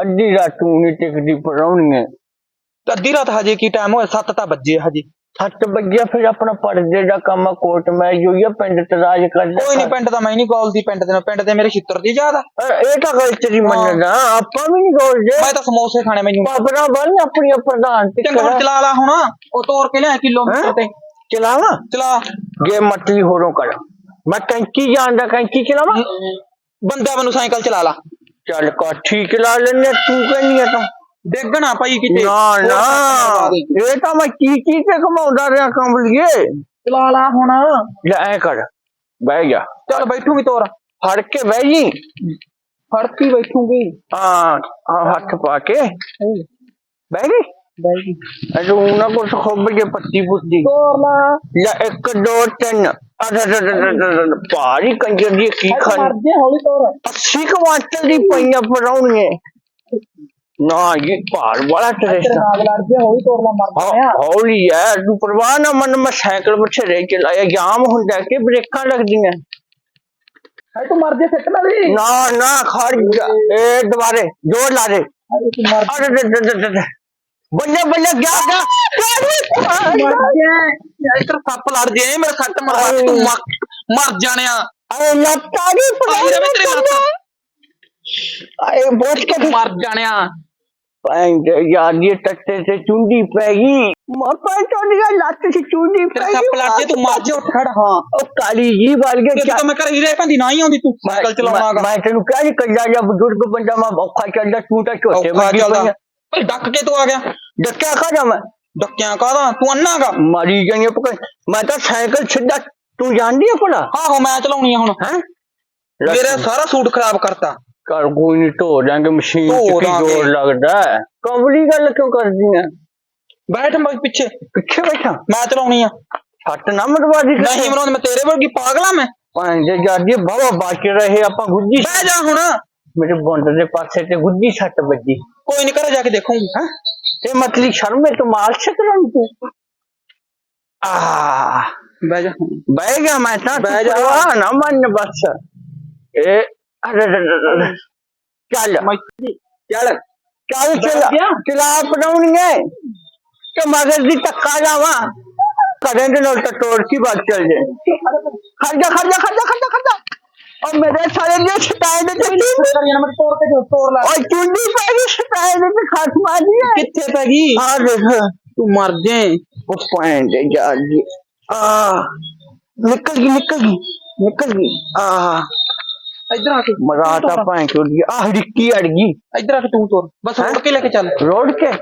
ਅੱਧੀ ਰਾਤ ਤੂੰ ਨਹੀਂ ਟਿਕਦੀ ਪਰਾਉਣੀ ਹੈ। ਤੇ ਅੱਧੀ ਰਾਤ ਹਜੇ ਕੀ ਟਾਈਮ ਹੋਇਆ? 7 ਤਾਂ ਵੱਜੇ ਹਜੇ। ਸੱਤ ਵਜੇ ਫਿਰ ਆਪਣਾ ਪਰਦੇ ਦਾ ਕੰਮ ਕੋਟ ਮੈਂ ਜੋਈਆ ਪਿੰਡ ਤੇ ਰਾਜ ਕਰਦਾ ਕੋਈ ਨਹੀਂ ਪਿੰਡ ਦਾ ਮੈਂ ਨਹੀਂ ਗੋਲਦੀ ਪਿੰਡ ਦੇ ਨਾਲ ਪਿੰਡ ਦੇ ਮੇਰੇ ਛਿੱਤਰ ਦੀ ਆ। ਅਰੇ ਇਹ ਤਾਂ ਗੱਲ ਤੇਰੀ ਮੰਨਦਾ ਆਪਾਂ ਵੀ ਨਹੀਂ ਗੋਲਦੇ ਮੈਂ ਤਾਂ ਸਮੋਸੇ ਖਾਣੇ ਮੈਨੂੰ। ਪਾਪਰਾ ਬਣ ਆਪਣੀ ਪ੍ਰਧਾਨ ਤੇ ਚੰਗਾ ਹੁਣ ਚਲਾ ਲਾ ਹੁਣ। ਉਹ ਤੋੜ ਕੇ ਲਿਆ ਕਿਲੋਮੀਟਰ ਤੇ। ਚਲਾਵਾ ਚਲਾ। ਜੇ ਮਤਲੀ ਹੋਰੋਂ ਕਰ ਮੈਂ ਕੈਂਚੀ ਜਾਣਦਾ ਕੈਂਚੀ ਚਲਾਵਾ? ਬੰਦਾ ਮੈਨੂੰ ਸਾਈਕਲ ਚਲਾ ਲਾ। ਚੱਲ ਕਾਠੀ ਚਲਾ ਲੈਨੇ ਤੂੰ ਕਹਿੰਦੀ ਆ ਤਾਂ। ਡੇਗਣਾ ਭਾਈ ਕਿਤੇ ਨਾ ਨਾ। ਇਹ ਤਾਂ ਮੈਂ ਕੀ ਕੀ ਤੇ ਕਮਾਉਂਦਾ ਰਿਹਾ ਕੰਬਲੀਏ ਚਲਾ ਲਾ ਹੁਣ। ਲੈ ਐ ਕਰ ਬਹਿ ਜਾ। ਚੱਲ ਬੈਠੂਗੀ ਤੋਰ। ਫੜ ਕੇ ਬਹਿ ਜੀ। ਫੜ ਕੇ ਬੈਠੂਗੀ। ਹਾਂ ਆਹ ਹੱਥ ਪਾ ਕੇ। ਬਹਿ ਗਈ? ਬੈਠੀ ਅਜੂ ਨਾ ਕੁਛ ਖੋਬ ਜੇ ਪੱਤੀ ਪੁੱਤੀ। ਤੋਰ ਲਾ। ਲੈ ਇੱਕ ਦੋ ਤਿੰਨ। ਅੜ ਅੜ ਅੜ ਅੜ ਭਾਰੀ ਕੰਜਰ ਦੀ ਕੀ ਖਾਣ ਜੇ ਹੌਲੀ ਤੋਰ। 80 ਕੁਆਂਟਲ ਦੀ ਪਈਆਂ ਪਰਾਉਣੀਏ ਨਾ ਇਹ ਭਾਰ ਵਾਲਾ ਟਰੇਸ ਨਾਗ ਲੜ ਜੇ ਹੌਲੀ ਤੋਰ ਲਾ ਮਰ ਹੌਲੀ ਹੈ ਤੂੰ ਪਰਵਾਹ ਨਾ ਮਨ ਮੈਂ ਸਾਈਕਲ ਬਥੇਰੇ ਚਲਾਇਆ ਜਾਮ ਹੁੰਦਾ ਕਿ ਬ੍ਰੇਕਾਂ ਲੱਗਦੀਆਂ। ਹੈ ਤੂੰ ਮਰ ਜੇ ਸਿੱਟ ਨਾ ਵੀ। ਨਾ ਨਾ ਖੜ ਜਾ। ਇਹ ਦੁਬਾਰੇ ਜੋਰ ਲਾ ਦੇ। ਤੂੰ ਮਰ ਅਰੇ ਦੇ ਦੇ ਦੇ ਦੇ ਬੱਲੇ ਬੱਲੇ ਗਿਆ ਗਿਆ। ਜੇ ਇੱਧਰ ਸੱਪ ਲੜ ਜੇ ਮੇਰੇ ਸੱਟ ਮਰਵਾ ਕੇ ਤੂੰ ਮਰ- ਮਰ ਜਾਣਿਆ। ਅਰੇ ਲੱਤਾਂ ਦੀ ਆਈ ਰਵੇ ਤੇਰੇ ਹੱਥ ਆਏ ਬੋਝ ਕੇ ਮਰ ਜਾਣਿਆ। ਪੈਂਦੇ ਯਾਰ ਇਹ ਟੱਟੇ ਤੇ ਚੁੰਡੀ ਪੈ ਗਈ। ਮਾਪਾ ਚੋਂਡੀਆਂ ਲੱਤ ਸੀ ਚੁੰਡੀ ਪੈ ਗਈ। ਸੱਪ ਲੜ ਜੇ ਤੂੰ ਮਰ ਜੇ। ਖੜ। ਹਾਂ ਉਹ ਕਾਲੀ ਜੀ ਵਲ ਤੇ ਗਏ ਤਾਂ ਮੈਂ ਘਰ ਹੀ ਰਹਿ ਪੈਂਦੀ ਨਾ ਹੀ ਆਉਂਦੀ ਤੂੰ ਸਾਈਕਲ ਚਲਾਉਣਾਗਾ ਮੈਂ ਤੈਨੂੰ ਕਿਹਾ ਨਹੀਂ ਕੱਲਾ ਜਾਂ ਬਜ਼ੁਰਗ ਬੰਦਾ ਮੈਂ ਔਖਾ ਚੱਲਦਾ ਤੂੰ ਤਾਂ ਛੋਟੇ ਔਖਾ ਵੱਡੀ ਚੱਲਦਾ। ਪਈਆਂ ਓਏ ਡੱਕ ਕੇ ਤੂੰ ਆ ਗਿਆ। ਡੱਕਿਆ ਕਾ ਮੈਂ? ਡੱਕਿਆਂ ਕਾਹਦਾ? ਤੂੰ ਅੰਨਾਗਾ ਮਾਰੀ ਜਾਨੀ ਪਕ ਮੈਂ ਤਾਂ ਸਾਈਕਲ ਸਿੱਧਾ ਤੂੰ ਜਾਣਦੀ ਹੈ ਭਲਾ? ਆਹੋ ਮੈਂ ਚਲਾਉਣੀ ਆ ਹੁਣ। ਹੈ? ਮੇਰਾ ਸਾਰਾ ਸੂਟ ਖਰਾਬ ਕਰਤਾ। ਕਰ ਕੋਈ ਨਹੀਂ ਧੋ ਦਾਂਗੇ ਮਸ਼ੀਨ ਚ ਕੀ। ਜ਼ੋਰ ਲੱਗਦਾ ਹੈ? ਕਮਲੀ ਗੱਲ ਕਿਉਂ ਕਰਦੀ ਹੈ ਬੈਠ ਮੈਂ ਪਿੱਛੇ। ਪਿੱਛੇ ਬੈਠਾ? ਮੈਂ ਚਲਾਉਣੀ ਆ। ਹੱਟ ਨਾ ਮਰਵਾਦੀ ਨਹੀਂ ਮਰੋਂ ਮੈਂ ਤੇਰੇ ਵਰਗੀ ਪਾਗਲਾ ਮੈਂ। ਪੰਜ ਜਾਦੀ ਬਾਬਾ ਬਾਕੀ ਰਹੇ ਆਪਾਂ ਗੁੱਜੀ ਬਹਿ ਜਾ ਹੁਣ। ਮੇਰੇ ਬੁੰਡ ਦੇ ਪਾਸੇ ਤੇ ਗੁੱਜੀ ਸੱਟ ਵੱਜੀ। ਕੋਈ ਨਹੀਂ ਘਰੇ ਜਾ ਕੇ ਦੇਖੂੰਗੀ ਹੈ? ਇਹ ਮਤਲੀ ਸ਼ਰਮੇ ਤੋਂ ਮਾਲ ਸ਼ਕਰਨ ਤੂੰ। ਆ। ਬਹਿ ਜਾ। ਬਹਿ ਗਿਆ ਮੈਂ ਤਾਂ। ਬਹਿ ਜਾ। ਪਰਵਾਹ ਨਾ ਮੰਨ ਬਸ। ਇਹ ਅਰੇ ਅਰੇ, ਅਰੇ, ਅਰੇ। ਚੱਲ। ਮੈਂ ਚੱਲ। ਚੱਲ ਚਲਾ। ਗਿਆ? ਚਲਾ ਪੜਾਉਣੀ ਹੈ ਤੇ ਮਗਰ ਦੀ ਟੱਕਾ ਲਾਵਾ। ਕਦੇ ਦੇ ਨਾਲ ਤਾਂ ਤੋੜ ਕੀ ਬਾਤ ਚੱਲ ਜੇ। ਖਰਜਾ ਖਰਜਾ ਖਰਜਾ ਖਰਜਾ ਖਰਜਾ ਔਰ ਮੇਰੇ ਸਾਰੇ ਦੇ ਛਟਾਏ ਦੇ ਤੇ ਕਰੀ ਨਾ ਮੈਂ ਤੋੜ ਕੇ ਜੋ ਤੋੜ ਲਾ ਔਰ ਚੁੰਡੀ ਪੈ ਗਈ ਛਟਾਏ ਦੇ ਤੇ ਖਾਸ ਮਾਰੀ ਹੈ ਕਿੱਥੇ ਪੈ ਗਈ ਆ ਦੇਖ ਤੂੰ ਮਰ ਜੇ ਉਹ ਪੁਆਇੰਟ ਹੈ ਜਾ ਜੀ ਆ ਨਿਕਲ ਗਈ ਨਿਕਲ ਗਈ ਨਿਕਲ ਗਈ ਆ ਇੱਧਰ ਆ ਕੇ ਮਜ਼ਾ ਤਾਂ ਭਾਂ ਚੋਦੀ ਆ ਰਿੱਕੀ ਅੜ ਗਈ ਇੱਧਰ ਆ ਕੇ ਤੂੰ ਤੋੜ ਬਸ ਰੋੜ ਕੇ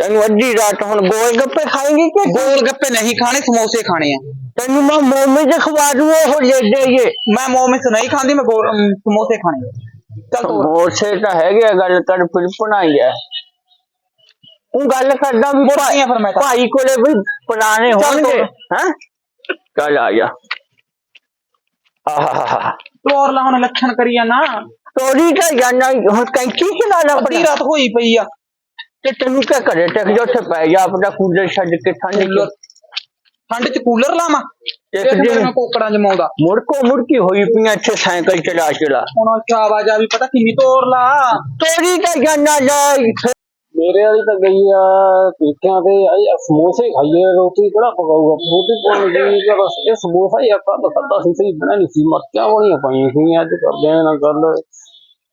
ਤੈਨੂੰ ਅੱਧੀ ਰਾਤ ਹੁਣ ਗੋਲ ਗੱਪੇ ਖਾਏਂਗੀ ਕਿ ਗੋਲ ਗੱਪੇ ਨਹੀਂ ਖਾਣੇ ਸਮੋਸੇ ਖਾਣੇ ਆ। ਤੈਨੂੰ ਮੈਂ ਮੋਮੇ ਜੇ ਖਵਾ ਦੂੰ ਉਹ ਲੈ ਦੇ ਇਹ ਮੈਂ ਮੋਮਸ ਨਹੀਂ ਖਾਂਦੀ ਮੈਂ ਗੋਲ ਅਮ, ਸਮੋਸੇ ਖਾਣੇ ਆ। ਚੱਲ ਤੋੜ ਸਮੋਸੇ ਤਾਂ ਹੈਗੇ ਆ, ਗੱਲ ਕਰ ਫਿਰ ਬਣਾਈ ਹੈ ਤੂੰ ਗੱਲ ਕਰਦਾ ਵੀ ਮੁੜਦੀ ਆ ਫਿਰ ਮੈਂ ਤਾਂ। ਭਾਈ ਕੋਲੇ ਵੀ ਪੁਰਾਣੇ ਚੱਲ ਹੋਣਗੇ ਤੋੜ। ਹੈ? ਚੱਲ ਆ ਜਾ। ਆਹਾ ਤੋੜ ਲਾ ਹੁਣ ਲੱਛਣ ਕਰੀ ਨਾ ਤੋਰੀ ਤਾਂ ਜਾਨਾ ਹੁਣ ਕੈਂਚੀ ਚਲਾ ਲਾ ਅੱਧੀ ਰਾਤ ਹੋਈ ਪਈ ਆ। ਤੇ ਤੈਨੂੰ ਕਿਆ ਕਰੇ? ਟਕ ਜੋ ਉੱਥੇ ਪੈ ਜਾ ਆਪਣਾ ਕੂਲਰ ਛੱਡ ਕੇ ਠੰਡ ਚ। ਠੰਡ ਚ ਕੂਲਰ ਲਾਵਾਂ? ਇੱਕ ਇੱਕ ਦਿਨ ਦਿਨ ਮੈਂ ਕੋਕੜਾਂ ਜਮਾਉਂਦਾ। ਮੁੜਕੋ ਮੁੜਕੀ ਹੋਈ ਪਈਆਂ ਇੱਥੇ ਸਾਈਕਲ ਚਲਾ ਚਲਾ। ਹੁਣ ਅੱਛਾ ਆਵਾਜ਼ ਆ ਵੀ ਪਤਾ ਕਿੰਨੀ ਤੋੜ ਲਾ। ਤੋਰੀ ਤਾਂ ਜਾਨਾ ਲੈ ਮੇਰੇ ਵਾਲੀ ਤਾਂ ਗਈ ਆ ਪੀਠਿਆਂ ਤੇ। ਆਈ ਆ ਸਮੋਸੇ ਖਾਈਏ ਰੋਟੀ ਕਿਹੜਾ ਪਕਾਊਗਾ? ਰੋਟੀ ਪਾਉਣ ਦੀ ਕਿ ਬਸ ਇਹ ਸਮੋਸਾ ਹੀ ਆਪਾਂ ਤਾਂ ਖਾਧਾ ਸੀ ਸਹੀ ਬਣਾ ਨਹੀਂ ਸੀ। ਮਰਚਾਂ ਵਾਲੀਆਂ ਪਾਈਆਂ ਸੀ ਅੱਜ ਕਰਦੇ ਆ ਨਾ ਗੱਲ।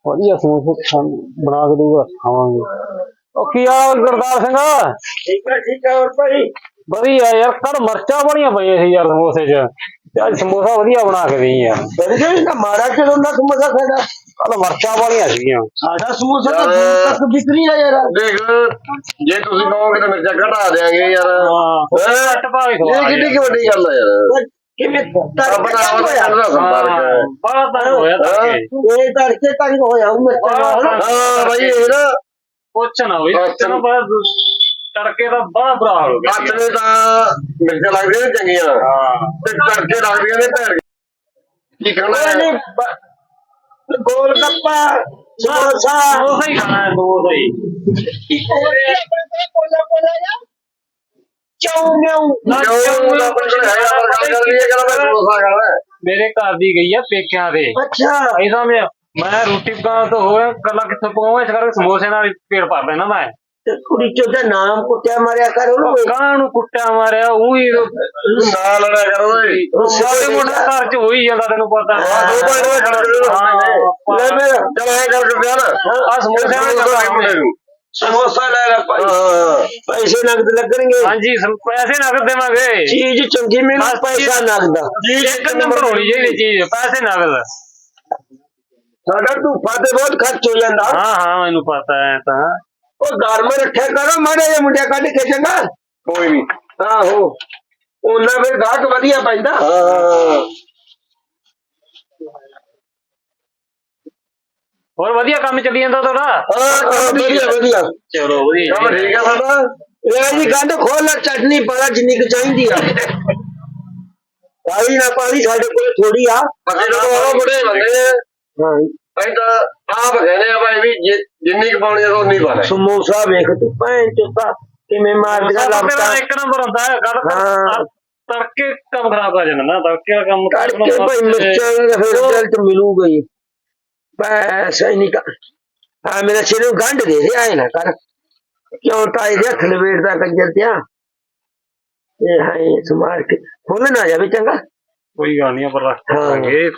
ਵਧੀਆ ਸਮੋਸੇ ਖਾਣ ਬਣਾ ਕੇ ਦੂਗਾ ਖਾਵਾਂਗੇ। ਉਹ ਕੀ ਆ ਗੁਰਦਾਰ ਸਿੰਘ? ਠੀਕ ਹੈ ਠੀਕ ਹੈ ਹੋਰ ਭਾਈ? ਵਧੀਆ ਯਾਰ ਕਰ ਮਰਚਾਂ ਵਾਲੀਆਂ ਪਈਆਂ ਸੀ ਯਾਰ ਸਮੋਸੇ 'ਚ। ਅੱਜ ਸਮੋਸਾ ਵਧੀਆ ਬਣਾ ਕੇ ਦੇਈ ਯਾਰ ਬਰਗੇ ਦਾ ਮਾਰਾ ਕਿ ਉਹਨਾਂ ਸਮੋਸਾ ਖਾਦਾ ਕੱਲ ਮਰਚਾਂ ਵਾਲੀਆਂ ਸੀਗੀਆਂ। ਸਾਡਾ ਸਮੋਸਾ ਤਾਂ ਦੂਰ ਤੱਕ ਵਿਕਰੀ ਆ ਯਾਰ। ਦੇਖ ਜੇ ਤੁਸੀਂ ਕਹੋਗੇ ਤਾਂ ਮਿਰਚਾਂ ਘਟਾ ਦੇਾਂਗੇ ਯਾਰ। ਹਾਂ। ਘੱਟ ਭਾਵੇਂ ਇਹ ਕਿੰਨੀ ਕੀ ਵੱਡੀ ਗੱਲ ਆ ਯਾਰ। ਕਿਵੇਂ ਆਪਣਾ ਆਪਣਾ ਕਰਦਾ ਸੰਪਰਕ। ਹੈ ਬੜਾ ਤਾਂ ਹੋਇਆ ਤਾਂ ਇਹ ਹੋਇਆ ਉਹ ਮੇਰੇ ਹਾਂ। ਭਾਈ ਇਹ ਨਾ ਕੁਛ ਨਾ ਹੋਈ ਚਲੋ ਬਸ ਤੜਕੇ ਦਾ ਬੜਾ ਬੁਰਾ ਹਾਲ ਹੋ ਗਿਆ। ਹੱਥ ਨੇ ਤਾਂ ਮਿਰਚਾਂ ਲੱਗਦੀਆਂ ਨੇ ਚੰਗੀਆਂ। ਹਾਂ। ਤੇ ਤੜਕੇ ਲੱਗਦੀਆਂ ਨੇ ਭੈਣ ਕੀ ਖਾਣਾ ਹੈ? ਗੋਲ ਗੱਪਾ ਸਮੋਸਾ। ਉਹ ਸਹੀ ਖਾਣਾ ਹੈ ਦੋ ਸਹੀ ਕੋਲਾ ਕੋਲਾ ਯਾ ਚਾਉ ਮਿਉ ਜੋ ਆਪਣਾ ਹੈਗਾ ਗੱਲ ਕਰ ਰਹੀ ਹੈ ਕਹਿੰਦਾ ਮੈਂ ਸਮੋਸਾ ਖਾਣਾ ਹੈ। ਮੇਰੇ ਘਰ ਦੀ ਗਈ ਆ ਪੇਕਿਆਂ ਦੇ ਅੱਛਾ। ਐ ਸਮਝ ਮੈਂ ਰੋਟੀ ਪਕਾਉਣ ਤੋਂ ਹੋਇਆ ਕੱਲਾ ਕਿੱਥੇ ਪਕਾਉਂਗਾ ਇਸ ਕਰਕੇ ਸਮੋਸੇ ਨਾਲ ਹੀ ਪੇਟ ਭਰ ਲੈਣਾ ਮੈਂ ਤੇ ਕੁੜੀ ਚੋਦਾ ਨਾਮ ਕੁੱਟਿਆ ਮਾਰਿਆ ਕਰ ਉਹਨੂੰ ਕਾਂ ਨੂੰ ਕੁੱਟਿਆ ਮਾਰਿਆ? ਉਹੀ ਨਾ ਲੜਿਆ ਕਰ ਓਏ ਸਾਰੇ ਮੋਟਾ ਘਰ ਚ ਹੋਈ ਜਾਂਦਾ ਤੈਨੂੰ ਪਤਾ। ਹਾਂ, ਦੋ ਭਾਈ ਹਾਂ, ਲੈ ਮੇਰਾ ਚਲ ਐ ਕਰ ਕੇ ਨਾ। ਆ ਸਮੋਸੇ ਨਾਲ ਸਮੋਸਾ ਲੈ ਮੁੰਡੇ ਨੂੰ। ਸਮੋਸਾ ਲੈ ਲੈ ਭਾਈ। ਹਾਂ। ਪੈਸੇ ਨਗਦ ਲੱਗਣਗੇ। ਹਾਂਜੀ ਪੈਸੇ ਨਗਦ ਦੇਵਾਂਗੇ। ਚੀਜ਼ ਚੰਗੀ ਮੈਨੂੰ ਪੈਸਾ ਨਗਦ ਇੱਕ ਨੰਬਰ ਹੋਣੀ ਚਾਹੀਦੀ ਚੀਜ਼ ਪੈਸੇ ਨਗਦ। ਸਾਡਾ ਧੂਫਾ ਤੇ ਬਹੁਤ ਖਰਚ ਹੋ ਜਾਂਦਾ। ਹਾਂ ਹਾਂ ਮੈਨੂੰ ਪਤਾ ਹੈ ਤਾਂ। ਉਹ ਘਰ ਮੇ ਰੱਖਿਆ ਕਰੋ ਮਾੜੇ ਜਿਹੇ ਮੁੰਡਿਆਂ ਕੱਢ ਕੇ ਚੰਗਾ। ਕੋਈ ਨਹੀਂ ਆਹੋ ਉਹਨਾਂ ਫਿਰ ਗਾਹਕ ਵਧੀਆ ਪੈਂਦਾ। ਹਾਂ। ਹੋਰ ਵਧੀਆ ਕੰਮ ਚੱਲੀ ਜਾਂਦਾ ਤੁਹਾਡਾ? ਹਾਂ ਕੰਮ ਵਧੀਆ ਵਧੀਆ। ਚਲੋ ਵਧੀਆ। ਕੰਮ ਠੀਕ ਆ ਸਾਡਾ ਇਹ ਜੀ ਗੰਢ ਖੋਲ ਲੈ ਚਟਨੀ ਪਾਲਾ ਜਿੰਨੀ ਕੁ ਚਾਹੀਦੀ ਆ। ਪਾਣੀ ਨਾ ਪਾਣੀ ਸਾਡੇ ਕੋਲ ਥੋੜੀ ਆ। ਉਹ ਬੜੇ ਬੰਦੇ ਹਾਂ ਅਸੀਂ ਤਾਂ ਆਪ ਕਹਿੰਦੇ ਆ ਭਾਈ ਵੀ ਜਿ- ਜਿੰਨੀ ਕੁ ਪਾਉਣੀ ਆ ਉਨੀ ਪਾ ਲੈ। ਸਮੋਸਾ ਵੇਖ ਤੂੰ ਭੈਣ ਚੋਤਾ ਕਿਵੇਂ ਸਾਡਾ ਲੰਮਟਾਂ ਮੇਰਾ ਇੱਕ ਨੰਬਰ ਹੁੰਦਾ ਹੈ ਗੱਲ ਤਾਂ- ਹਾਂ। ਤੜਕੇ ਕੰਮ ਖਰਾਬ ਹੋ ਜਾਂਦਾ ਨਾ ਤੜਕੇ ਦਾ ਕੰਮ ਕਰਕੇ ਭਾਈ ਮਿਰਚਾਂ ਦਾ ਫਿਰ ਰਿਜ਼ਲਟ ਮਿਲੂਗਾ ਹੀ। ਬਸ ਨਹੀਂ ਕਾ ਆ ਮੇਰਾ ਸਿਰ ਨੂੰ ਗੰਢ ਦੇ ਦੇ ਆਏ ਨਾ ਕਰ। ਕਿਉਂ ਤਾਏ ਦੇ ਹੱਥ ਲਵੇੜਦਾ ਕੰਜਰ ਤਿਆ ਇਹ ਹਾਏ ਸਮਾਰ ਕੇ ਫੁੱਲ ਨਾ ਜਾਵੇ ਚੰਗਾ। ਕੋਈ ਗੱਲ ਨਹੀਂ ਪਰ ਰੱਖ ਹਾਂ। ਲਾਂਗੇ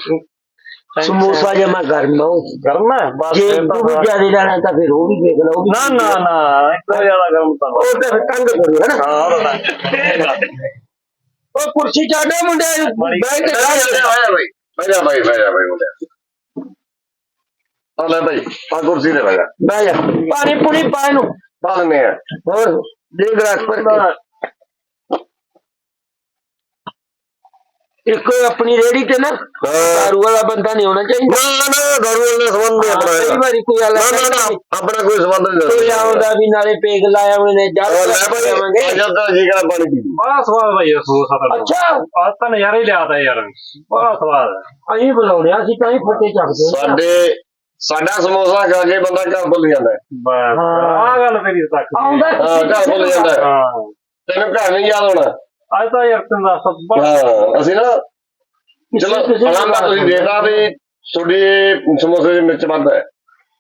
ਸਮੋਸਾ ਜਮਾ ਗਰਮ ਹੋ ਕਰਨਾ? ਬਸ ਜੇ ਤਾਂ ਤੂੰ ਵੀ ਜ਼ਿਆਦਾ ਲੈਣਾ ਤਾਂ ਫਿਰ ਉਹ ਵੀ ਵੇਖ ਲਓ ਨਾ ਨਾ ਨਾ ਇतना ਜ਼ਿਆਦਾ ਗਰਮ ਤਾਂ ਉਹ ਤਾਂ ਫਿਰ ਤੰਗ ਕਰੂ ਹੈ ਨਾ? ਹਾਂ ਉਹ ਤਾਂ ਉਹ ਕੁਰਸੀ ਚਾੜੇ ਮੁੰਡੇ ਬੈਠ ਕੇ ਖਾ ਜਾ ਲੈ। ਭਾਈ ਬਹਿ ਜਾ ਭਾਈ ਬਹਿ ਜਾ ਭਾਈ ਮੁੰਡਿਆ ਆ ਲੈ ਭਾਈ ਆ ਕੁਰਸੀ ਤੇ ਬਹਿ ਜਾ। ਬਹਿ ਜਾ। ਪਾਣੀ ਪੂਣੀ ਪਾ ਇਹਨੂੰ। ਪਾ ਲੈਨੇ ਆ। ਹੋਰ ਦੇ ਗਲਾਸ ਪਰ ਕੇ ਇੱਕੋ ਆਪਣੀ ਰੇੜੀ ਤੇ ਨਾ ਦਾਰੂ ਵਾਲਾ ਬੰਦਾ ਨਹੀਂ ਹੋਣਾ ਚਾਹੀਦਾ। ਨਾ ਨਾ ਗਰੂ ਵਾਲੇ ਸੰਬੰਧ ਨਹੀਂ ਆਪਣਾ ਕਈ ਇਹਦਾ। ਵਾਰੀ ਕੋਈ ਆਲਾ ਨਾ ਨਾ ਨਾ ਆਪਣਾ ਕੋਈ ਸੰਬੰਧ ਨਹੀਂ ਕੋਈ ਆਉਂਦਾ ਵੀ ਨਾਲੇ ਪੇਗ ਲਾਇਆ ਉਹਨੇ ਨੇ ਜਦ ਲੈ ਭਾਈ ਜਾਵਾਂਗੇ। ਜਦ ਤੱਕ ਜੀ ਕਰਾ ਪਾਣੀ ਪੀ ਬੜਾ ਸਵਾਦ ਭਾਈ ਸਮੋਸਾ ਤਾਂ। ਅੱਛਾ। ਅੱਜ ਤਾਂ ਨਜ਼ਾਰਾ ਹੀ ਲਿਆਤਾ ਯਾਰ। ਬੜਾ ਸਵਾਦ ਹੈ। ਅਸੀਂ ਬੁਲਾਉਣੇ ਆ, ਅਸੀਂ ਤਾਂ ਹੀ ਫੱਟੇ ਚੱਕਦੇ ਹਾਂ। ਸਾਡੇ ਸਾਡਾ ਸਮੋਸਾ ਖਾ ਕੇ ਬੰਦਾ ਘਰ ਭੁੱਲ ਜਾਂਦਾ ਹੈ। ਬਸ ਹਾਂ। ਆਹ ਗੱਲ ਤੇਰੀ ਤੱਕ ਆਉਂਦਾ ਹਾਂ ਘਰ ਭੁੱਲ ਜਾਂਦਾ ਹੈ। ਹਾਂ। ਤੈਨੂੰ ਘਰ ਨਹੀਂ ਯਾਦ ਹੋਣਾ। ਅੱਜ ਤਾਂ ਯਾਰ ਤੈਨੂੰ ਦੱਸ ਹਾਂ ਅਸੀਂ ਨਾ ਚਲੋ ਅਲਾਮਾ ਤੁਸੀਂ ਦੇਖਦਾ ਵੀ ਤੁਹਾਡੀ ਸਮੋਸੇ ਦੀ ਮਿਰਚ ਵੱਧ ਹੈ।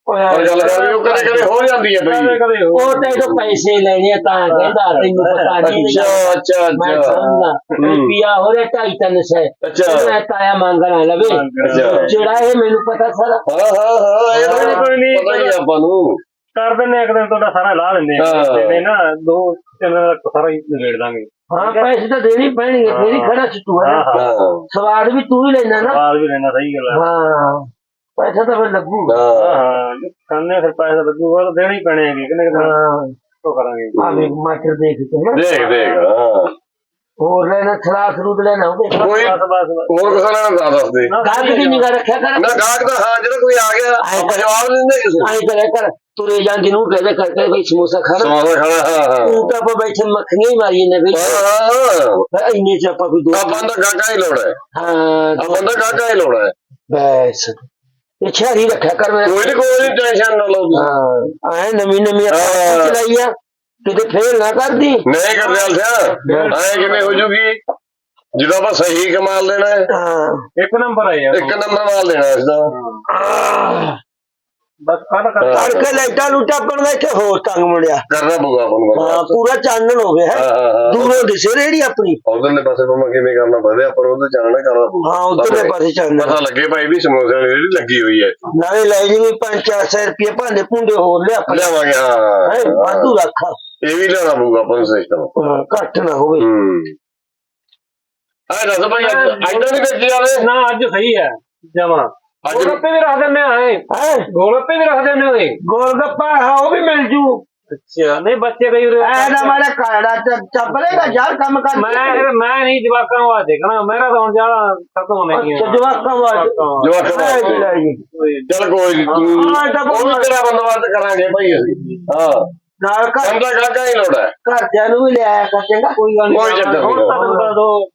ਪਰ ਗੱਲ ਕਰ ਵੀ ਉਹ ਕਦੇ ਕਦੇ ਹੋ ਜਾਂਦੀ ਹੈ ਬਈ। ਉਹ ਤੇ ਤੋਂ ਪੈਸੇ ਲੈਣੇ ਤਾਂ ਕਹਿੰਦਾ ਤੈਨੂੰ ਪਤਾ ਨਹੀਂ ਅੱਛਾ ਅੱਛਾ। ਮੈਂ ਅੱਛਾ। ਰੁਪਿਆ ਹੋ ਰਿਹਾ ਢਾਈ ਤਿੰਨ ਸੌ। ਅੱਛਾ। ਮੈਂ ਤਾਇਆ ਮੰਗਣਾ ਲਵੇ। ਜਿਹੜਾ ਇਹ ਮੈਨੂੰ ਪਤਾ ਸਾਰਾ ਹਾਂ ਹਾਂ ਹਾਂ ਇਹ ਕੋਈ ਨਹੀਂ, ਪਤਾ ਹੈ ਆਪਾਂ ਨੂੰ। ਕਰ ਦਿੰਨੇ ਇੱਕ ਦਿਨ ਤੁਹਾਡਾ ਸਾਰਾ ਲਾ ਲੈਂਦੇ ਆ। ਹਾਂ। ਤੇ ਨਾ ਦੋ ਤਿੰਨ ਦਿਨ ਤੱਕ ਸਾਰਾ ਹੀ ਨਿਬੇੜ ਦਾਂਗੇ। ਹਾਂ ਪੈਸੇ ਤਾਂ ਦੇਣੇ ਹੀ ਪੈਣਗੇ ਫੇਰ ਹੀ ਖੜਾ ਛੁੱਟੂ ਹਾਂ ਹੈ ਹਾਂ। ਹਾਂ। ਸਵਾਦ ਵੀ ਤੂੰ ਹੀ ਲੈਣਾ ਨਾ। ਬਾਅਦ ਵੀ ਲੈਣਾ ਸਹੀ ਗੱਲ ਹੈ ਹਾਂ ਪੈਸਾ ਤਾਂ ਫਿਰ ਲੱਗੂਗਾ। ਹਾਂ। ਹਾਂ ਹਾਂ। ਕੰਨੇ ਫਿਰ ਪੈਸੇ ਲੱਗੂਗਾ ਤਾਂ ਦੇਣੇ ਹੀ ਪੈਣੇ ਹੈਗੇ ਕਿੰਨੇ ਕਿੰਨੇ ਹਾਂ। ਤੋਂ ਕਰਾਂਗੇ। ਆ ਵੇ ਮਾਸਟਰ ਦੇਖ ਕੇ। ਨਾ ਦੇਖ ਦੇਖ ਹਾਂ। ਹੋਰ ਲੈਣਾ ਥਲਾ ਸਰੂਦ ਲੈਣਾ ਹੋਵੇ ਕੋਈ। ਹੋਰ ਕਿਸੇ ਨਾਲ ਨਾ ਦੱਸ ਦੇ। ਨਾ, ਗਾਹਕ ਦੀ ਨਿਗਾਹ ਰੱਖਿਆ ਕਰ। ਨਾ ਗਾਹਕ ਤਾਂ ਹਾਂ ਜਿਹੜਾ ਕੋਈ ਆ ਗਿਆ ਆਪਾਂ ਜਵਾਬ ਦਿੰਦੇ ਕਿਸੇ ਨੂੰ। ਆਏ ਕਰਿਆ ਕਰ ਤੁਰੇ ਜਾਂਦੀ ਨੂੰ ਕਹਦੇ ਕਰਕੇ ਬਈ ਸਮੋਸਾ ਖਾਣਾ ਸਮੋਸਾ ਖਾਣਾ ਹਾਂ ਹਾਂ। ਤੂੰ ਤਾਂ ਆਪਾਂ ਬੈਠੇ ਮੱਖੀਆਂ ਹੀ ਮਾਰੀ ਨੇ ਵੀ ਹਾਂ, ਹਾਂ ਇੰਨੇ ਚ ਆਪਾਂ ਕੋਈ ਦੋ ਆਪਾਂ ਦਾ ਗਾਗਾ ਹੀ ਲੋੜਾ ਹੈ। ਹਾਂ ਆਪਾਂ ਦਾ ਗਾਗਾ ਹੀ ਲੋੜਾ ਹੈ। ਬਸ। ਇਹ ਛਾਰੀ ਰੱਖਿਆ ਕਰ ਮੈਂ। ਕੋਈ ਨਹੀਂ ਕੋਈ ਟੈਨਸ਼ਨ ਨਾ ਲਓ। ਹਾਂ ਆਏ ਨਵੀਂ ਨਵੀਂ। ਆਪਾਂ ਆ। ਕਿਤੇ ਫੇਲ ਨਾ ਕਰਦੀ। ਨਹੀਂ ਕਰਦੇ ਹਾਲ ਐ ਕਿਵੇਂ ਹੋ ਜੂਗੀ? ਜਦੋਂ ਆਪਾਂ ਸਹੀ ਕਮਾਲ ਦੇਣਾ ਹੈ। ਹਾਂ। ਇੱਕ ਨੰਬਰ ਯਾਰ। ਇੱਕ ਨੰਬਰ ਮਾਲ ਦੇਣਾ ਇਸ ਦਾ। ਆਹ, ਬਸ ਹਾਂ। ਤੜਕੇ ਲਾਈਟਾਂ ਲੂਟਾਂ ਪਣ ਦਾ ਇੱਥੇ ਹੋਰ ਤੰਗ ਮੁੜਿਆ ਕਰਨਾ ਪਊਗਾ ਨੂੰ ਹਾਂ ਪੂਰਾ ਚਾਨਣ ਹੋ। ਗਿਆ ਹਾਂ ਦੂਰੋਂ ਦਿਸੇ ਰੇੜੀ ਆਪਣੀ। ਉਧਰਲੇ ਪਾਸੇ ਆਪਾਂ ਕਿਵੇਂ ਕਰਨਾ ਪਵੇ ਆਪਾਂ ਨੂੰ ਉਹਦੇ ਚਾਨਣਾ ਕਰਨਾ ਪਊਗਾ ਹਾਂ ਉਧਰਲੇ ਪਾਸੇ ਚਾਨਣ। ਪਤਾ ਲੱਗੇ ਭਾਈ ਵੀ ਸਮੋਸੇ ਵਾਲੀ ਜਿਹੜੀ ਲੱਗੀ ਹੋਈ ਹੈ। ਨਾਲੇ ਲੈ ਜੀ ਵੀ 5-400 ਰੁਪਏ ਭਾਂਡੇ ਭੁੰਡੇ ਹੋਰ ਲਿਆ ਆਪਣੇ ਲਿਆਵਾਂਗੇ ਹੈ। ਹਾਂ ਵਾਧੂ ਰੱਖ ਇਹ ਵੀ ਲੈਣਾ ਪਊਗਾ ਆਪਾਂ ਨੂੰ ਸਿਸਟਮ ਹਾਂ, ਘੱਟ ਨਾ ਹੋਵੇ। ਹੂੰ। ਆ ਦੱਸ ਭਾਈ ਐਡਾ ਨਹੀਂ ਵੇਚੀ ਜਾਵੇ ਨਾ ਅੱਜ ਸਹੀ ਹੈ। ਜਮਾ ਅੱਜ ਗੋਲਗੱਪੇ ਵੀ ਰੱਖ ਦਿੰਦੇ ਆ ਇਹ। ਹੈ? ਗੋਲਗੱਪੇ ਵੀ ਰੱਖ ਦਿੰਦੇ ਹੋਏ ਗੋਲ ਗੱਪਾ ਹਾਂ ਉਹ ਵੀ ਮਿਲ ਜੂ। ਅੱਛਾ ਨਹੀਂ ਬੱਚੇ ਕਈ ਵਾਰ ਐ ਨਾ ਮਾਰਾ ਕਾੜਾ ਚੱਪਲੇਗਾ ਯਾਰ ਕੰਮ ਕਰ। ਮੈਂ ਮੈਂ ਨਹੀਂ ਜਵਾਕਾਂ ਨੂੰ ਆ ਦੇਖਣਾ ਮੇਰਾ ਤਾਂ ਹੁਣ ਜਾਣਾ ਖਤਮ ਨਹੀਂ ਅੱਛਾ ਜਵਾਕਾਂ ਵਾਸਤੇ ਜਵਾਕਾਂ। ਚੱਲ ਕੋਈ ਹਾਂ, ਉਹ ਵੀ ਤੇਰਾ ਬੰਦੋਬਸਤ ਕਰਾਂਗੇ ਭਾਈ ਅਸੀਂ। ਹਾਂ। ਨਾਲ ਘਰ ਕਾਕਾ ਹੀ ਲੋੜਾ ਹੈ। ਘਰਦਿਆਂ ਨੂੰ ਵੀ ਲਿਆਇਆ ਕਰ ਚੰਗਾ ਕੋਈ ਗੱਲ ਨਹੀਂ ਕੋਈ ਚੱਕਰ ਨਹੀਂ।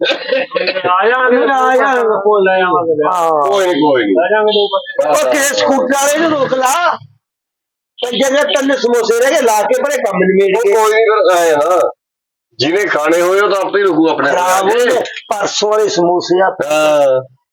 ਹੁਣ ਤਾਂ ਤੈਨੂੰ ਦੋ ਆ ਜਾਣਗੇ ਨਾ, ਆ ਜਾਣਗੇ। ਕੋਲ ਲੈ ਆਵਾਂਗੇ ਲੈ ਹਾਂ। ਕੋਈ ਨਹੀਂ ਕੋਈ ਨਹੀਂ ਲੈ ਜਾਵਾਂਗੇ ਦੋ ਬੰਦੇ ਉਹ ਕਿਸੇ ਸਕੂਟਰ ਵਾਲੇ ਨੂੰ ਰੋਕ ਲਾ। ਜਿਹੜੇ ਤਿੰਨ ਸਮੋਸੇ ਰਹਿ ਗਏ ਲਾ ਕੇ ਪਰੇ ਕੰਮ ਨਿਬੇੜ ਕੇ। ਕੋਈ ਨਹੀਂ ਫਿਰ ਨਾ ਜਿਹਨੇ ਖਾਣੇ ਹੋਏ ਉਹ ਤਾਂ ਆਪੇ ਰੁਕੂ ਆਪਣੇ ਖਰਾਬ ਪਰਸੋਂ ਵਾਲੇ ਸਮੋਸੇ ਆ।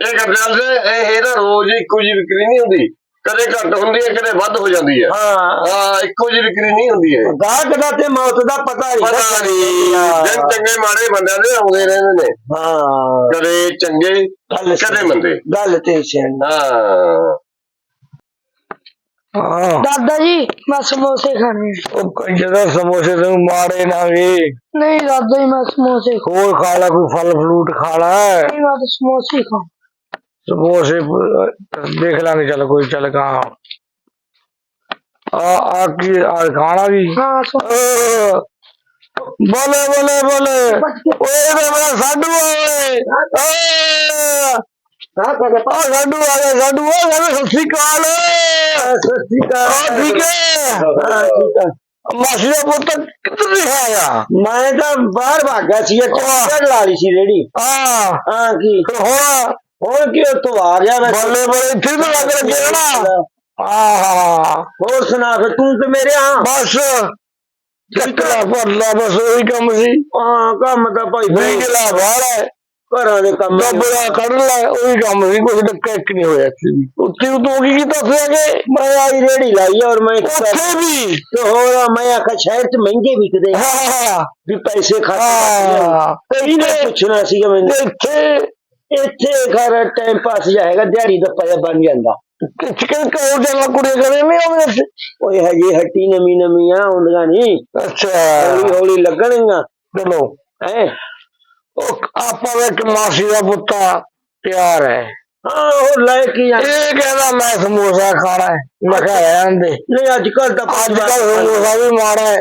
ਇਹ ਕਰਦੇ ਅਲਸਾ ਇਹ ਇਹ ਨਾ ਰੋਜ਼ ਇੱਕੋ ਜਿਹੀ ਵਿਕਰੀ ਨਹੀਂ ਹੁੰਦੀ। ਕਦੇ ਘੱਟ ਹੁੰਦੀ ਹੈ ਕਦੇ ਵੱਧ ਹੋ ਜਾਂਦੀ ਹੈ। ਹਾਂ। ਹਾਂ ਇੱਕੋ ਜਿਹੀ ਵਿਕਰੀ ਨਹੀਂ ਹੁੰਦੀ ਹੈ ਗਾਹਕ ਦਾ ਤੇ ਮੌਤ ਦਾ ਪਤਾ ਨਹੀਂ ਪਤਾ ਨਹੀਂ। ਦਿਨ ਚੰਗੇ ਮਾੜੇ ਬੰਦਿਆਂ ਦੇ ਆਉਂਦੇ ਰਹਿੰਦੇ ਨੇ। ਹਾਂ। ਕਦੇ ਚੰਗੇ ਗੱਲ ਕਦੇ ਮੰਦੇ। ਗੱਲ ਤੇ ਸਿਆਣ ਹਾਂ। ਦਾਦਾ ਜੀ ਮੈਂ ਸਮੋਸੇ ਖਾਣੇ। ਉਹ ਕੰਜਰਾ ਸਮੋਸੇ ਤੋਂ ਮਾਰੇ ਨਾ ਵੀ। ਨਹੀਂ ਦਾਦਾ ਜੀ ਮੈਂ ਸਮੋਸੇ ਹੋਰ ਖਾ ਲਾ ਕੋਈ ਫਲ ਫਰੂਟ ਖਾ ਲਾ। ਨਹੀਂ ਮੈਂ ਤਾਂ ਸਮੋਸੇ ਖਾਂ ਸਮੋਸੇ ਪ- ਦੇਖ ਲਾਂਗੇ ਚੱਲ ਕੋਈ ਚੱਲ ਕਾ ਆ ਆ ਕੀ ਆ ਖਾਣਾ ਵੀ ਹਾਂ ਸਮ- ਅਹ, ਬੋਲੇ ਬੋਲੇ ਬੋਲੇ ਓਏ ਇਹ ਮੇਰਾ ਸਾਡੂ ਓਏ ਆ ਸਾਡੂ ਆ ਗਿਆ ਸਾਡੂ ਆ ਗਿਆ ਸਤਿ ਸ਼੍ਰੀ ਅਕਾਲ ਸਤਿ ਸ਼੍ਰੀ ਅਕਾਲ ਠੀਕ ਹੈ ਹਾਂ ਠੀਕ ਹੈ ਮਾਸੀ ਦਾ ਪੁੱਤ ਕਿੱਧਰ ਰਿਹਾ ਮੈਂ ਤਾਂ ਬਾਹਰ ਭਾਗਾ ਸੀ ਚੱਕਰ ਲਾ ਲਈ ਸੀ ਰੇੜੀ ਹਾਂ ਹਾਂ ਕੀ ਹੁਣ ਹੁਣ ਕੀ ਉੱਥੋਂ ਆ ਗਿਆ ਮੈਂ ਬੱਲੇ ਬੱਲੇ ਇੱਥੇ ਤਾਂ ਲੱਗ ਲੱਗੇ ਨਾ। ਆਹਾ। ਹੋਰ ਸੁਣਾ ਫਿਰ ਤੂੰ ਤੇ ਮੇਰੇ ਆ। ਬਸ। ਚੱਕਰਾ ਭਰਲਾ ਬਸ ਉਹੀ ਕੰਮ ਸੀ। ਹਾਂ ਕੰਮ ਤਾਂ ਭਾਈ ਬੇਗਲਾ ਬਾਹਰ ਹੈ ਘਰਾਂ ਦੇ ਕੰਮ ਡੱਬੜਾ ਕੱਢ ਲੈ ਉਹੀ ਕੰਮ ਸੀ ਕੁਝ ਡੱਕਾ ਇੱਕ ਨਹੀਂ ਹੋਇਆ ਸੀ ਉੱਥੇ ਤੂੰ ਕੀ ਕੀਤਾ ਸੀ ਅਗੇ ਮੈਂ ਆਈ ਰੇੜੀ ਲਾਈ ਔਰ ਮੈਂ ਉੱਥੇ ਵੀ? ਤੇ ਹੋਰ ਮੈਂ ਆਖਿਆ ਸ਼ਹਿਰ ਚ ਮਹਿੰਗੇ ਵਿਕਦੇ ਹਾਂ। ਵੀ ਪੈਸੇ ਖਾਤੇ ਇਹਨੇ ਪੁੱਛਣਾ ਸੀਗਾ ਮੈਨੂੰ। ਇੱਥੇ ਇੱਥੇ ਘਰ ਟਾਈਮ ਪਾਸ ਜਾਏਗਾ ਦਿਹਾੜੀ ਦਾ ਪੈਸਾ ਬਣ ਜਾਂਦਾ। ਚਿਕਨ ਕੋਲ ਦੇ ਲਾ ਕੁੜੀ ਕਰੇ ਨਹੀਂ ਉਹਦੇ ਓਏ ਹਜੇ ਹੱਟੀ ਨਵੀਂ ਨਵੀਂ ਆ ਹੁੰਦੀਆਂ ਨਹੀਂ। ਅੱਛਾ। ਹੌਲੀ ਹੌਲੀ ਲੱਗਣਗੀਆਂ। ਚਲੋ। ਹੈ? ਉਹ ਆਪਾਂ ਦਾ ਇੱਕ ਮਾਸੀ ਦਾ ਪੁੱਤਾ ਪਿਆਰ ਹੈ। ਹਾਂ ਉਹ ਲੈ ਕੇ ਆ? ਇਹ ਕਹਿੰਦਾ ਮੈਂ ਸਮੋਸਾ ਖਾਣਾ ਹੈ। ਮੈਂ ਕਿਹਾ ਰਹਿਣ ਦੇ ਨਹੀਂ ਅੱਜ ਕੱਲ ਤਾਂ ਅੱਜ ਕੱਲ ਸਮੋਸਾ ਵੀ ਮਾੜਾ ਹੈ।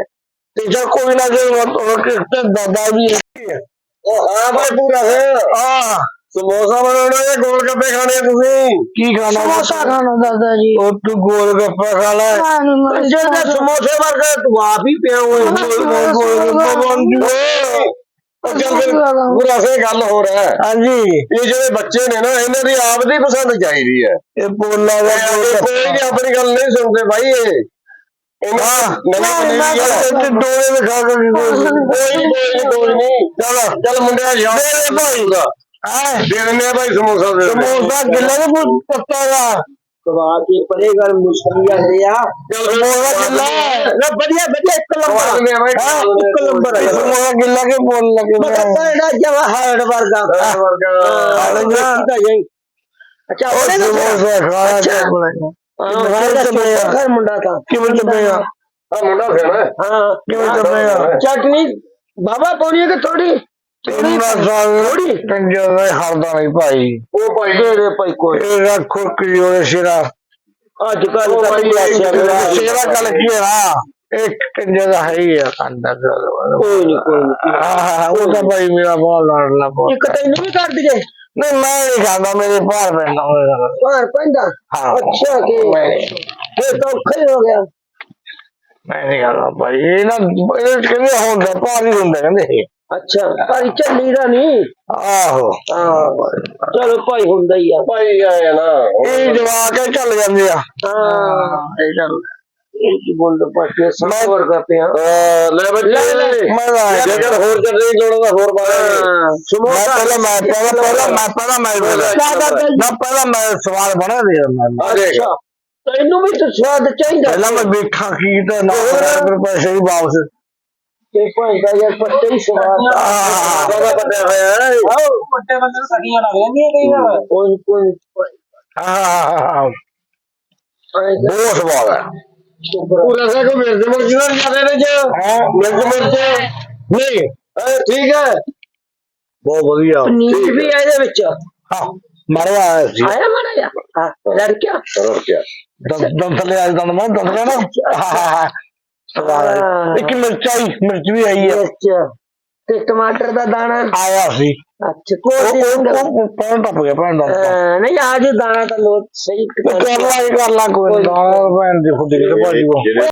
ਤੇ ਜੇ ਕੋਈ ਨਾ ਜੇ ਮਤਲਬ ਕਿ ਤੇ ਦਾਦਾ ਵੀ ਹੈ ਉਹ ਹਾਂ ਭਾਈ ਪੂਰਾ ਹੈ ਹਾਂ। ਸਮੋਸਾ ਬਣਾਉਣਾ ਜਾਂ ਗੋਲ ਗੱਪੇ ਖਾਣੇ ਆ ਤੁਸੀਂ? ਕੀ ਖਾਣਾ ਸਮੋਸਾ ਖਾਣਾ ਦਾਦਾ ਜੀ। ਉਹ ਤੂੰ ਗੋਲ ਗੱਪਾ ਖਾ ਲੈ। ਨੀ ਮੈਂ ਜਿਹੜੇ ਸਮੋਸੇ ਵਰਗਾ ਤੂੰ ਆਪ ਹੀ ਪਿਆ ਹੋਇਆ। ਗੋਲ ਗੋਲ ਗੱਪਾ ਬਣ ਜੂ ਪੂਰਾ ਸੇ ਗੱਲ ਹੋ ਰਿਹਾ ਹੈ। ਹਾਂਜੀ। ਇਹ ਜਿਹੜੇ ਬੱਚੇ ਨੇ ਨਾ ਇਹਨਾਂ ਦੀ ਆਪ ਦੀ ਪਸੰਦ ਚਾਹੀਦੀ ਹੈ। ਇਹ ਬੋਲਾ ਦਾ ਕੋਈ ਨਹੀਂ ਆਪਣੀ ਗੱਲ ਨਹੀਂ ਸੁਣਦੇ ਭਾਈ ਇਹ। ਇਹਨਾਂ ਨਵੀਂ ਗੱਲ ਤੇ ਦੋਵੇਂ ਦੇ ਖਾ ਕੇ ਕੋਈ ਕੋਈ ਕੋਈ ਨਹੀਂ ਚਲ ਚਲ ਮੁੰਡਿਆ ਯਾਰ ਦੇ ਭਾਈ ਦਾ। ਹਾਂ ਦੇ ਦਿੰਦੇ ਆ ਭਾਈ ਸਮੋਸਾ ਦੇ ਸਮੋਸਾ ਕਿੰਨਾ ਦੇ ਪੱਤਾ ਦਾ ਕਵਾ ਕੇ ਪਰੇਗਾ ਮੁਸ਼ਕਲ ਜਾਂਦੇ ਆ। ਚਲ ਸਮੋਸਾ ਕਿੰਨਾ ਨਾ ਵਧੀਆ ਵਧੀਆ ਇੱਕ ਨੰਬਰ। ਹਾਂ ਇੱਕ ਨੰਬਰ ਹੈ ਸਮੋਸਾ ਕਿੰਨਾ ਕੇ ਬੋਲ ਲਗੇ ਮੈਂ ਇਹਦਾ ਜਵਾ ਹਾਰਡ ਵਰਗਾ। ਹਾਰਡ ਵਰਗਾ। ਅੱਛਾ ਉਹਨੇ ਸਮੋਸਾ ਖਾਣਾ ਤੇ ਬੋਲੇ ਹਾਂ ਮੁੰਡਾ ਤਾਂ। ਕਿਵੇਂ ਚੱਪੇਗਾ ਆ? ਮੁੰਡਾ ਖਾਣਾ ਹਾਂ। ਕਿਵੇਂ ਚੱਪੇਗਾ ਚਟਨੀ ਬਾਬਾ ਪੌਣੀ ਕਿ ਥੋੜੀ ਦੇ ਹਰਦਾ ਨਹੀਂ ਭਾਈ। ਉਹ ਭਾਈ ਦੇ ਭਾਈ ਕੋਈ ਇਹ ਰੱਖੋ ਕੀ ਹੋਏ ਸਿਰਾ। ਅੱਜ ਕੱਲ ਉਹ ਤਾਂ ਭਾਈ ਸਿਰਾ ਸਿਰਾ ਕੱਲ ਕੀ ਹੈ ਨਾ ਇੱਕ ਕੰਜਰ ਦਾ ਹੈ ਹੀ ਆ ਕੰਦਾ ਕੋਈ ਨਹੀਂ ਕੋਈ ਨਹੀਂ ਹਾਂ ਉਹ ਤਾਂ ਭਾਈ ਮੇਰਾ ਬਹੁਤ ਲੜਨਾ ਬਹੁਤ ਇੱਕ ਤੈਨੂੰ ਵੀ ਕਰ ਦਈਏ ਨਹੀਂ ਮੈਂ ਨਹੀਂ ਖਾਂਦਾ ਮੇਰੇ ਭਾਰ ਪੈਂਦਾ ਭਾਰ ਪੈਂਦਾ? ਹਾਂ। ਅੱਛਾ ਕਿ ਇਹ ਤਾਂ ਔਖਾ ਹੀ ਹੋ ਗਿਆ। ਮੈਂ ਨਹੀਂ ਖਾਂਦਾ ਭਾਈ। ਇਹ ਨਾ ਇਹ ਕਹਿੰਦੇ ਹੁੰਦਾ ਭਾਰ ਹੀ ਹੁੰਦਾ ਕਹਿੰਦੇ ਅੱਛਾ ਭਾਈ ਚੱਲੀ ਦਾ ਨਹੀਂ ਆਹੋ। ਹਾਂ ਚਲੋ ਭਾਈ ਹੁੰਦਾ ਹੀ ਆ। ਭਾਈ ਆਇਆ ਨਾ। ਇਹ ਜਵਾਕ ਹੈ ਚੱਲ ਜਾਂਦੇ ਆ। ਹਾਂ ਇਹ ਚੱਲ ਇਹ ਕੀ ਬੋਲਦਾ ਪਾਸੇ ਸਭ ਵਰਗਾ ਪਿਆ ਲੈ ਬੱਚੇ ਲੈ, ਲੈ, ਮੈਂ ਲਾਇਆ। ਜੇਕਰ ਹੋਰ ਚੱਲੇ ਲੋੜਦਾ ਹੋਰ ਪਾਵਾਂਗੇ ਸਮੋਸਾ ਪਹਿਲਾਂ ਮੈਂ ਪਹਿਲਾਂ ਪਹਿਲਾਂ ਮੈਂ ਪਹਿਲਾਂ ਮੈਂ ਨਾ ਪਹਿਲਾਂ ਮੈਂ ਸਵਾਲ ਬਣਾ ਦੇ ਆ ਦੇਖ ਤੈਨੂੰ ਵੀ ਤਾਂ ਸਵਾਦ ਚਾਹੀਦਾ। ਪਹਿਲਾਂ ਮੈਂ ਵੇਖਾਂ ਕੀ ਤੇ ਨਾ ਪੈਸੇ ਹੀ ਵਾਪਸ। ਬਹੁਤ ਸਵਾਦ ਹੈ ਪੂਰਾ ਸਾ ਕੋ ਮਿਰਚ ਮਿਰਚ ਨਾਲ ਜਾਂਦੇ ਨੇ ਜੀ ਹਾਂ ਮਿਰਚ ਮਿਰਚ ਨਹੀਂ ਅਹ ਠੀਕ ਹੈ ਬਹੁਤ ਵਧੀਆ ਪਨੀਰ ਵੀ ਇਹਦੇ ਵਿੱਚ ਹਾਂ ਮਰਿਆ ਆਇਆ ਸੀ ਆਇਆ ਮਾੜਾ ਜਿਹਾ ਹਾਂ ਲੜਕਿਆ ਚਲੋ ਕੀ ਸਵਾਦ ਆ ਰਹੀ। ਇੱਕ ਮਿਰਚਾਈ ਮਿਰਚ ਵੀ ਆਈ ਆ। ਮਿਰਚ ਤੇ ਟਮਾਟਰ ਦਾ ਦਾਣਾ? ਆਇਆ ਸੀ। ਅੱਛਾ ਉਹ ਕੋਈ ਉਹ- ਨਹੀਂ ਉਹ ਪੈਣ ਟੱਪ ਗਿਆ ਭੈਣ ਦਾ ਆਪਾਂ। ਹਾਂ, ਨਹੀਂ ਆ ਜੋ ਦਾਣਾ ਤਾਂ ਲੋ ਸਹੀ ਉਹ ਕਰ ਲਾ ਹੀ ਕਰ ਲਾ ਕੋਈ ਨਾ। ਭੈਣ ਦੀ ਖੁਦ ਦੀ ਕਿਤੇ ਭਾਜੀ ਉਹ।